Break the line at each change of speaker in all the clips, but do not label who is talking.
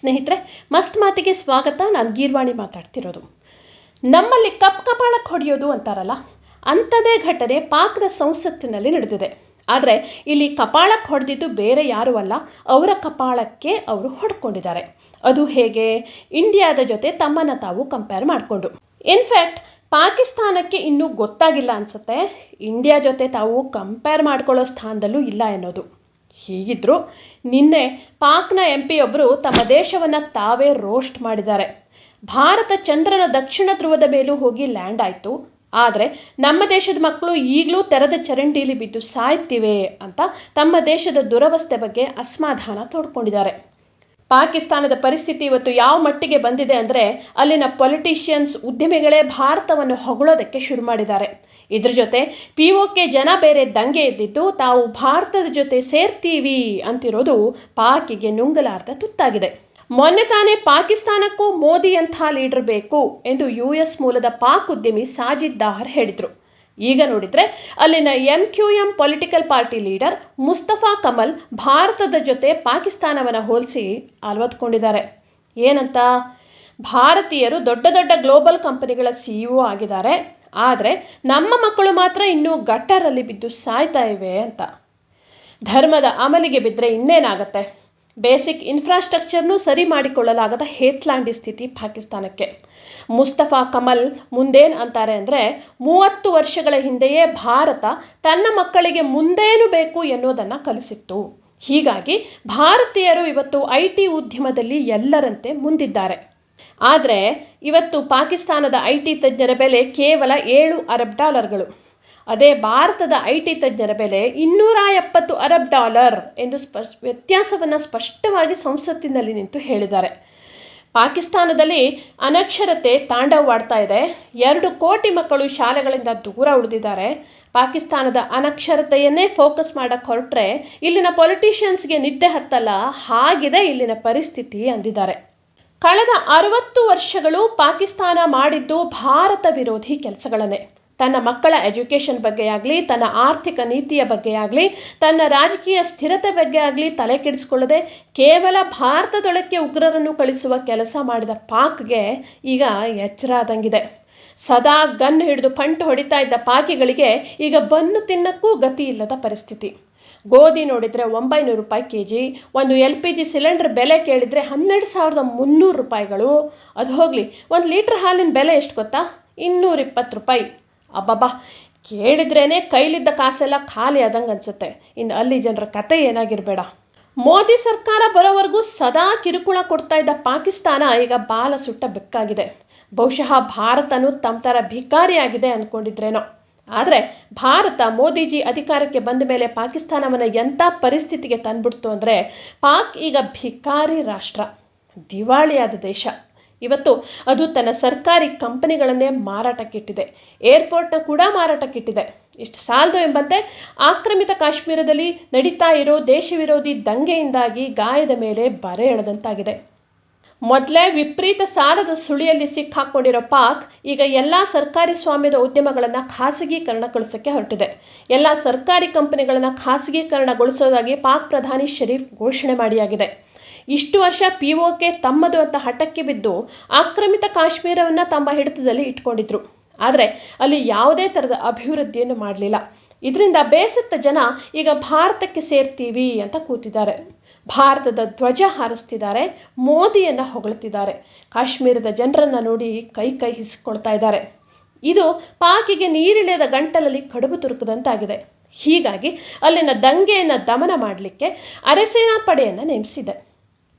ಸ್ನೇಹಿತರೆ, ಮಸ್ತ್ ಮಾತಿಗೆ ಸ್ವಾಗತ. ನಾನು ಗೀರ್ವಾಣಿ ಮಾತಾಡ್ತಿರೋದು. ನಮ್ಮಲ್ಲಿ ಕಪ್ ಕಪಾಳಕ್ಕೆ ಹೊಡೆಯೋದು ಅಂತಾರಲ್ಲ, ಅಂಥದೇ ಘಟನೆ ಪಾಕ್ನ ಸಂಸತ್ತಿನಲ್ಲಿ ನಡೆದಿದೆ. ಆದರೆ, ಇಲ್ಲಿ ಕಪಾಳಕ್ಕೆ ಹೊಡೆದಿದ್ದು ಬೇರೆ ಯಾರೂ ಅಲ್ಲ, ಅವರ ಕಪಾಳಕ್ಕೆ ಅವರು ಹೊಡ್ಕೊಂಡಿದ್ದಾರೆ. ಅದು ಹೇಗೆ? ಇಂಡಿಯಾದ ಜೊತೆ ತಮ್ಮನ್ನು ತಾವು ಕಂಪೇರ್ ಮಾಡಿಕೊಂಡು. ಇನ್ಫ್ಯಾಕ್ಟ್ ಪಾಕಿಸ್ತಾನಕ್ಕೆ ಇನ್ನೂ ಗೊತ್ತಾಗಿಲ್ಲ ಅನಿಸುತ್ತೆ. ಇಂಡಿಯಾ ಜೊತೆ ತಾವು ಕಂಪೇರ್ ಮಾಡ್ಕೊಳ್ಳೋ ಸ್ಥಾನದಲ್ಲೂ ಇಲ್ಲ ಎನ್ನೋದು ಹೀಗಿದ್ದರೂ ನಿನ್ನೆ ಪಾಕ್ನ ಎಂ ಪಿಯೊಬ್ಬರು ತಮ್ಮ ದೇಶವನ್ನು ತಾವೇ ರೋಸ್ಟ್ ಮಾಡಿದ್ದಾರೆ. ಭಾರತ ಚಂದ್ರನ ದಕ್ಷಿಣ ಧ್ರುವದ ಮೇಲೂ ಹೋಗಿ ಲ್ಯಾಂಡ್ ಆಯಿತು. ಆದರೆ ನಮ್ಮ ದೇಶದ ಮಕ್ಕಳು ಈಗಲೂ ತೆರೆದ ಚರಂಡೀಲಿ ಬಿದ್ದು ಸಾಯ್ತಿವೆ ಅಂತ ತಮ್ಮ ದೇಶದ ದುರವಸ್ಥೆ ಬಗ್ಗೆ ಅಸಮಾಧಾನ ತೋಡ್ಕೊಂಡಿದ್ದಾರೆ. ಪಾಕಿಸ್ತಾನದ ಪರಿಸ್ಥಿತಿ ಇವತ್ತು ಯಾವ ಮಟ್ಟಿಗೆ ಬಂದಿದೆ ಅಂದರೆ ಅಲ್ಲಿನ ಪೊಲಿಟಿಷಿಯನ್ಸ್ ಉದ್ಯಮಿಗಳೇ ಭಾರತವನ್ನು ಹೊಗಳೋದಕ್ಕೆ ಶುರು ಮಾಡಿದ್ದಾರೆ. ಇದ್ರ ಜೊತೆ ಪಿ ಕೆ ಜನ ಬೇರೆ ದಂಗೆ ಎದ್ದಿದ್ದು, ತಾವು ಭಾರತದ ಜೊತೆ ಸೇರ್ತೀವಿ ಅಂತಿರೋದು ಪಾಕಿಗೆ ನುಂಗಲಾರ್ದ ತುತ್ತಾಗಿದೆ. ಮೊನ್ನೆ ತಾನೇ ಪಾಕಿಸ್ತಾನಕ್ಕೂ ಮೋದಿ ಅಂಥ ಲೀಡರ್ ಬೇಕು ಎಂದು ಯು ಎಸ್ ಮೂಲದ ಪಾಕ್ ಉದ್ಯಮಿ ಸಾಜಿದ್ ದಾಹರ್ ಹೇಳಿದರು. ಈಗ ನೋಡಿದರೆ ಅಲ್ಲಿನ M Q M political party leader Mustafa Kamal ಭಾರತದ ಜೊತೆ ಪಾಕಿಸ್ತಾನವನ್ನು ಹೋಲಿಸಿ ಅಲವತ್ಕೊಂಡಿದ್ದಾರೆ ಏನಂತ? ಭಾರತೀಯರು ದೊಡ್ಡ ದೊಡ್ಡ ಗ್ಲೋಬಲ್ ಕಂಪನಿಗಳ ಸಿ ಇ ಆಗಿದ್ದಾರೆ. ಆದರೆ ನಮ್ಮ ಮಕ್ಕಳು ಮಾತ್ರ ಇನ್ನೂ ಗಟ್ಟರಲ್ಲಿ ಬಿದ್ದು ಸಾಯ್ತಾ ಇವೆ ಅಂತ. ಧರ್ಮದ ಅಮಲಿಗೆ ಬಿದ್ದರೆ ಇನ್ನೇನಾಗತ್ತೆ? ಬೇಸಿಕ್ ಇನ್ಫ್ರಾಸ್ಟ್ರಕ್ಚರ್ನೂ ಸರಿ ಮಾಡಿಕೊಳ್ಳಲಾಗದ ಹೇತ್ಲಾಂಡಿ ಸ್ಥಿತಿ ಪಾಕಿಸ್ತಾನಕ್ಕೆ. ಮುಸ್ತಫಾ ಕಮಲ್ ಮುಂದೇನು ಅಂತಾರೆ ಅಂದರೆ, ಮೂವತ್ತು ವರ್ಷಗಳ ಹಿಂದೆಯೇ ಭಾರತ ತನ್ನ ಮಕ್ಕಳಿಗೆ ಮುಂದೇನು ಬೇಕು ಎನ್ನುವುದನ್ನು ಕಲಿಸಿತ್ತು. ಹೀಗಾಗಿ ಭಾರತೀಯರು ಇವತ್ತು ಐ ಟಿ ಉದ್ಯಮದಲ್ಲಿ ಎಲ್ಲರಂತೆ ಮುಂದಿದ್ದಾರೆ. ಆದರೆ ಇವತ್ತು ಪಾಕಿಸ್ತಾನದ ಐ ಟಿ ತಜ್ಞರ ಬೆಲೆ ಕೇವಲ ಏಳು ಅರಬ್ ಡಾಲರ್ಗಳು. ಅದೇ ಭಾರತದ ಐ ಟಿ ತಜ್ಞರ ಬೆಲೆ ಇನ್ನೂರ ಎಪ್ಪತ್ತು ಅರಬ್ ಡಾಲರ್ ಎಂದು ಸ್ಪಷ್, ವ್ಯತ್ಯಾಸವನ್ನು ಸ್ಪಷ್ಟವಾಗಿ ಸಂಸತ್ತಿನಲ್ಲಿ ನಿಂತು ಹೇಳಿದ್ದಾರೆ. ಪಾಕಿಸ್ತಾನದಲ್ಲಿ ಅನಕ್ಷರತೆ ತಾಂಡವವಾಡ್ತಾ ಇದೆ. ಎರಡು ಕೋಟಿ ಮಕ್ಕಳು ಶಾಲೆಗಳಿಂದ ದೂರ ಉಳಿದಿದ್ದಾರೆ. ಪಾಕಿಸ್ತಾನದ ಅನಕ್ಷರತೆಯನ್ನೇ ಫೋಕಸ್ ಮಾಡಕ್ಕೆ ಹೊರಟ್ರೆ ಇಲ್ಲಿನ ಪೊಲಿಟಿಷಿಯನ್ಸ್ಗೆ ನಿದ್ದೆ ಹತ್ತಲ್ಲ, ಹಾಗಿದೆ ಇಲ್ಲಿನ ಪರಿಸ್ಥಿತಿ, ಅಂದಿದ್ದಾರೆ. ಕಳೆದ ಅರವತ್ತು ವರ್ಷಗಳು ಪಾಕಿಸ್ತಾನ ಮಾಡಿದ್ದು ಭಾರತ ವಿರೋಧಿ ಕೆಲಸಗಳನ್ನೇ. ತನ್ನ ಮಕ್ಕಳ ಎಜುಕೇಷನ್ ಬಗ್ಗೆ ಆಗಲಿ, ತನ್ನ ಆರ್ಥಿಕ ನೀತಿಯ ಬಗ್ಗೆ ಆಗಲಿ, ತನ್ನ ರಾಜಕೀಯ ಸ್ಥಿರತೆ ಬಗ್ಗೆ ಆಗಲಿ ತಲೆ ಕೆಡಿಸ್ಕೊಳ್ಳದೆ ಕೇವಲ ಭಾರತದೊಳಕ್ಕೆ ಉಗ್ರರನ್ನು ಕಳಿಸುವ ಕೆಲಸ ಮಾಡಿದ ಪಾಕ್ಗೆ ಈಗ ಎಚ್ಚರ ಆದಂಗಿದೆ. ಸದಾ ಗನ್ ಹಿಡಿದು ಪಂಟು ಹೊಡಿತಾ ಇದ್ದ ಪಾಕಿಗಳಿಗೆ ಈಗ ಬನ್ನು ತಿನ್ನಕ್ಕೂ ಗತಿ ಇಲ್ಲದ ಪರಿಸ್ಥಿತಿ. ಗೋಧಿ ನೋಡಿದರೆ ಒಂಬೈನೂರು ರೂಪಾಯಿ ಕೆ ಜಿ ಒಂದು ಎಲ್ ಪಿ ಜಿ ಸಿಲಿಂಡರ್ ಬೆಲೆ ಕೇಳಿದರೆ ಹನ್ನೆರಡು ಸಾವಿರದ ಮುನ್ನೂರು ರೂಪಾಯಿಗಳು. ಅದು ಹೋಗಲಿ, ಒಂದು ಲೀಟ್ರ್ ಹಾಲಿನ ಬೆಲೆ ಎಷ್ಟು ಗೊತ್ತಾ? ಇನ್ನೂರಿಪ್ಪತ್ತು ರೂಪಾಯಿ. ಅಬ್ಬಬ್ಬಾ ಕೇಳಿದ್ರೇ ಕೈಲಿದ್ದ ಕಾಸೆಲ್ಲ ಖಾಲಿ ಆದಂಗೆ ಅನಿಸುತ್ತೆ. ಇನ್ನು ಅಲ್ಲಿ ಜನರ ಕತೆ ಏನಾಗಿರಬೇಡ. ಮೋದಿ ಸರ್ಕಾರ ಬರೋವರೆಗೂ ಸದಾ ಕಿರುಕುಳ ಕೊಡ್ತಾ ಇದ್ದ ಪಾಕಿಸ್ತಾನ ಈಗ ಬಾಲ ಸುಟ್ಟ ಬೆಕ್ಕಾಗಿದೆ. ಬಹುಶಃ ಭಾರತನೂ ತಮ್ಮ ಥರ ಭಿಕಾರಿಯಾಗಿದೆ ಅಂದ್ಕೊಂಡಿದ್ರೇನೋ ಆದರೆ ಭಾರತ ಮೋದಿಜಿ ಅಧಿಕಾರಕ್ಕೆ ಬಂದ ಮೇಲೆ ಪಾಕಿಸ್ತಾನವನ್ನು ಎಂಥ ಪರಿಸ್ಥಿತಿಗೆ ತಂದ್ಬಿಡ್ತು ಅಂದರೆ ಪಾಕ್ ಈಗ ಭಿಕಾರಿ ರಾಷ್ಟ್ರ, ದಿವಾಳಿಯಾದ ದೇಶ. ಇವತ್ತು ಅದು ತನ್ನ ಸರ್ಕಾರಿ ಕಂಪನಿಗಳನ್ನೇ ಮಾರಾಟಕ್ಕಿಟ್ಟಿದೆ. ಏರ್ಪೋರ್ಟ್ನ ಕೂಡ ಮಾರಾಟಕ್ಕಿಟ್ಟಿದೆ. ಇಷ್ಟು ಸಾಲದು ಎಂಬಂತೆ ಆಕ್ರಮಿತ ಕಾಶ್ಮೀರದಲ್ಲಿ ನಡೀತಾ ಇರೋ ದೇಶ ವಿರೋಧಿ ದಂಗೆಯಿಂದಾಗಿ ಗಾಯದ ಮೇಲೆ ಬರೆ ಎಳೆದಂತಾಗಿದೆ. ಮೊದಲೇ ವಿಪರೀತ ಸಾಲದ ಸುಳಿಯಲ್ಲಿ ಸಿಕ್ಕಾಕೊಂಡಿರೋ ಪಾಕ್ ಈಗ ಎಲ್ಲ ಸರ್ಕಾರಿ ಸ್ವಾಮ್ಯದ ಉದ್ಯಮಗಳನ್ನು ಖಾಸಗೀಕರಣಗೊಳಿಸೋಕ್ಕೆ ಹೊರಟಿದೆ. ಎಲ್ಲ ಸರ್ಕಾರಿ ಕಂಪನಿಗಳನ್ನು ಖಾಸಗೀಕರಣಗೊಳಿಸೋದಾಗಿ ಪಾಕ್ ಪ್ರಧಾನಿ ಶರೀಫ್ ಘೋಷಣೆ ಮಾಡಿಯಾಗಿದೆ. ಇಷ್ಟು ವರ್ಷ ಪಿ ಕೆ ತಮ್ಮದು ಅಂತ ಹಠಕ್ಕೆ ಬಿದ್ದು ಆಕ್ರಮಿತ ಕಾಶ್ಮೀರವನ್ನು ತಮ್ಮ ಹಿಡಿತದಲ್ಲಿ ಇಟ್ಕೊಂಡಿದ್ರು. ಆದರೆ ಅಲ್ಲಿ ಯಾವುದೇ ಥರದ ಅಭಿವೃದ್ಧಿಯನ್ನು ಮಾಡಲಿಲ್ಲ. ಇದರಿಂದ ಬೇಸತ್ತ ಜನ ಈಗ ಭಾರತಕ್ಕೆ ಸೇರ್ತೀವಿ ಅಂತ ಕೂತಿದ್ದಾರೆ. ಭಾರತದ ಧ್ವಜ ಹಾರಿಸ್ತಿದ್ದಾರೆ, ಮೋದಿಯನ್ನು ಹೊಗಳ್ತಿದ್ದಾರೆ. ಕಾಶ್ಮೀರದ ಜನರನ್ನು ನೋಡಿ ಕೈ ಕೈ ಹಿಸ್ಕೊಳ್ತಾ ಇದ್ದಾರೆ. ಇದು ಪಾಕಿಗೆ ನೀರಿಳಿಯದ ಗಂಟಲಲ್ಲಿ ಕಡುಬು ತುರುಕದಂತಾಗಿದೆ. ಹೀಗಾಗಿ ಅಲ್ಲಿನ ದಂಗೆಯನ್ನು ದಮನ ಮಾಡಲಿಕ್ಕೆ ಅರೆಸೇನಾ ಪಡೆಯನ್ನು ನೇಮಿಸಿದೆ.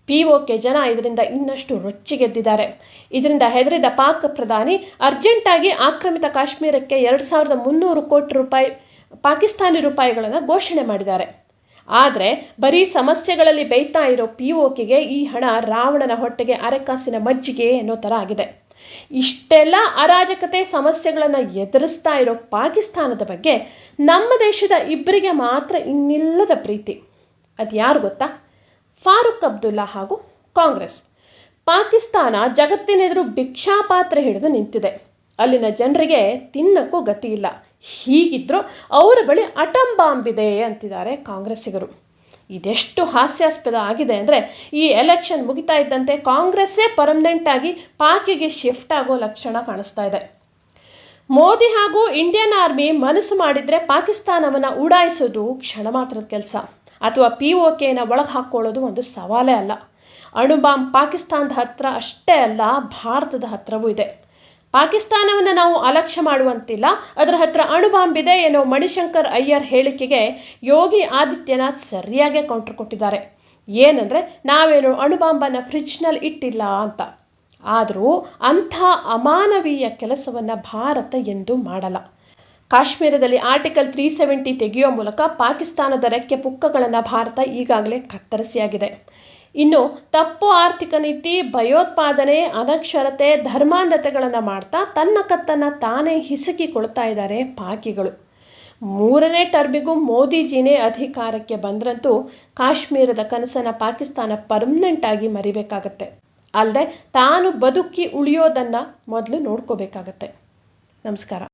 ಪಿ ಓಕೆ ಜನ ಇದರಿಂದ ಇನ್ನಷ್ಟು ರೊಚ್ಚಿಗೆದ್ದಿದ್ದಾರೆ. ಇದರಿಂದ ಹೆದರಿದ ಪಾಕ್ ಪ್ರಧಾನಿ ಅರ್ಜೆಂಟಾಗಿ ಆಕ್ರಮಿತ ಕಾಶ್ಮೀರಕ್ಕೆ ಎರಡು ಸಾವಿರದ ಮುನ್ನೂರು ಕೋಟಿ ರೂಪಾಯಿ, ಪಾಕಿಸ್ತಾನಿ ರೂಪಾಯಿಗಳನ್ನು ಘೋಷಣೆ ಮಾಡಿದ್ದಾರೆ. ಆದರೆ ಬರೀ ಸಮಸ್ಯೆಗಳಲ್ಲಿ ಬೈತಾ ಇರೋ ಪಿ ಓಕೆಗೆ ಈ ಹಣ ರಾವಣನ ಹೊಟ್ಟೆಗೆ ಅರೆಕಾಸಿನ ಮಜ್ಜಿಗೆ ಅನ್ನೋ ಥರ ಆಗಿದೆ. ಇಷ್ಟೆಲ್ಲ ಅರಾಜಕತೆ ಸಮಸ್ಯೆಗಳನ್ನು ಎದುರಿಸ್ತಾ ಇರೋ ಪಾಕಿಸ್ತಾನದ ಬಗ್ಗೆ ನಮ್ಮ ದೇಶದ ಇಬ್ಬರಿಗೆ ಮಾತ್ರ ಇನ್ನಿಲ್ಲದ ಪ್ರೀತಿ. ಅದು ಯಾರು ಗೊತ್ತಾ? ಫಾರೂಕ್ ಅಬ್ದುಲ್ಲಾ ಹಾಗೂ ಕಾಂಗ್ರೆಸ್. ಪಾಕಿಸ್ತಾನ ಜಗತ್ತಿನೆದುರು ಭಿಕ್ಷಾಪಾತ್ರೆ ಹಿಡಿದು ನಿಂತಿದೆ. ಅಲ್ಲಿನ ಜನರಿಗೆ ತಿನ್ನಕ್ಕೂ ಗತಿ ಇಲ್ಲ. ಹೀಗಿದ್ರೂ ಅವರ ಬಳಿ ಅಟಂ ಬಾಂಬ್ ಇದೆ ಅಂತಿದ್ದಾರೆ ಕಾಂಗ್ರೆಸ್ಸಿಗರು. ಇದೆಷ್ಟು ಹಾಸ್ಯಾಸ್ಪದ ಆಗಿದೆ ಅಂದರೆ ಈ ಎಲೆಕ್ಷನ್ ಮುಗಿತಾ ಇದ್ದಂತೆ ಕಾಂಗ್ರೆಸ್ಸೇ ಪರ್ಮನೆಂಟ್ ಆಗಿ ಪಾಕಿಗೆ ಶಿಫ್ಟ್ ಆಗೋ ಲಕ್ಷಣ ಕಾಣಿಸ್ತಾ ಇದೆ. ಮೋದಿ ಹಾಗೂ ಇಂಡಿಯನ್ ಆರ್ಮಿ ಮನಸ್ಸು ಮಾಡಿದರೆ ಪಾಕಿಸ್ತಾನವನ್ನು ಉಡಾಯಿಸೋದು ಕ್ಷಣ ಮಾತ್ರದ ಕೆಲಸ. ಅಥವಾ ಪಿ ಒ ಕೆನ ಒಳಗೆ ಹಾಕ್ಕೊಳ್ಳೋದು ಒಂದು ಸವಾಲೇ ಅಲ್ಲ. ಅಣುಬಾಂಬ್ ಪಾಕಿಸ್ತಾನದ ಹತ್ರ ಅಷ್ಟೇ ಅಲ್ಲ, ಭಾರತದ ಹತ್ರವೂ ಇದೆ. ಪಾಕಿಸ್ತಾನವನ್ನು ನಾವು ಅಲಕ್ಷ್ಯ ಮಾಡುವಂತಿಲ್ಲ. ಅದರ ಹತ್ರ ಅಣುಬಾಂಬ್ ಇದೆ ಏನೋ ಮಣಿಶಂಕರ್ ಅಯ್ಯರ್ ಹೇಳಿಕೆಗೆ ಯೋಗಿ ಆದಿತ್ಯನಾಥ್ ಸರಿಯಾಗೇ ಕೌಂಟರ್ ಕೊಟ್ಟಿದ್ದಾರೆ. ಏನಂದರೆ, ನಾವೇನು ಅಣುಬಾಂಬನ್ನು ಫ್ರಿಜ್ನಲ್ಲಿ ಇಟ್ಟಿಲ್ಲ ಅಂತ. ಆದರೂ ಅಂಥ ಅಮಾನವೀಯ ಕೆಲಸವನ್ನು ಭಾರತ ಎಂದು ಮಾಡಲ್ಲ. ಕಾಶ್ಮೀರದಲ್ಲಿ ಆರ್ಟಿಕಲ್ ತ್ರೀ ಸೆವೆಂಟಿ ತೆಗೆಯುವ ಮೂಲಕ ಪಾಕಿಸ್ತಾನದ ರೆಕ್ಕೆ ಪುಕ್ಕಗಳನ್ನು ಭಾರತ ಈಗಾಗಲೇ ಕತ್ತರಿಸಿಯಾಗಿದೆ. ಇನ್ನು ತಪ್ಪು ಆರ್ಥಿಕ ನೀತಿ, ಭಯೋತ್ಪಾದನೆ, ಅನಕ್ಷರತೆ, ಧರ್ಮಾಂಧತೆಗಳನ್ನು ಮಾಡ್ತಾ ತನ್ನ ಕತ್ತನ್ನು ತಾನೇ ಹಿಸುಕಿಕೊಳ್ತಾ ಇದ್ದಾರೆ ಪಾಕಿಗಳು. ಮೂರನೇ ಟರ್ಮಿಗೂ ಮೋದಿಜಿನೇ ಅಧಿಕಾರಕ್ಕೆ ಬಂದ್ರಂತೂ ಕಾಶ್ಮೀರದ ಕನಸನ್ನು ಪಾಕಿಸ್ತಾನ ಪರ್ಮನೆಂಟ್ ಆಗಿ ಮರಿಬೇಕಾಗತ್ತೆ. ಅಲ್ಲದೆ ತಾನು ಬದುಕಿ ಉಳಿಯೋದನ್ನು ಮೊದಲು ನೋಡ್ಕೋಬೇಕಾಗತ್ತೆ. ನಮಸ್ಕಾರ.